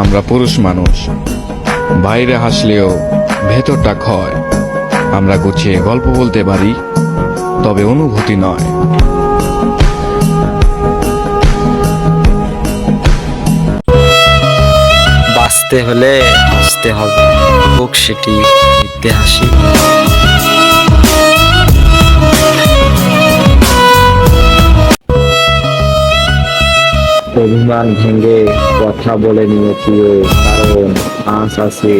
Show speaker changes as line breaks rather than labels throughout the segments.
আমরা পুরুষ মানুষ। বাইরে হাসলেও ভেতরটা ক্ষয়। আমরা গুছিয়ে গল্প বলতে পারি, তবে অনুভূতি নয়।
বাঁচতে হলে হাসতে হবে হোক সেটি হাসি। অভিমান ভেঙে কথা বলে নিয়ে প্রিয় কারণ আঁচ আছে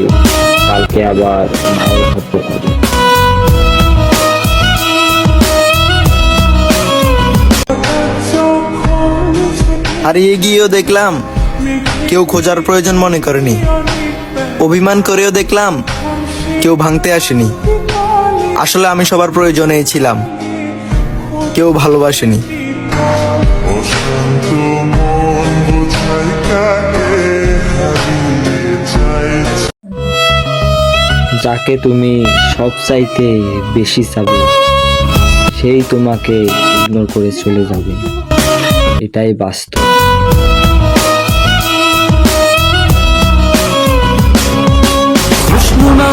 কালকে আবার নাও হতে পারে
হারিয়ে গিয়েও দেখলাম কেউ খোঁজার প্রয়োজন মনে করেনি। অভিমান করেও দেখলাম কেউ ভাঙতে আসেনি। আসলে আমি সবার প্রয়োজনেই ছিলাম কেউ ভালোবাসেনি।
যাকে তুমি সব চাইতে বেশি চাবে, সেই তোমাকে ইগনোর করে চলে যাবে। এটাই বাস্তব।
না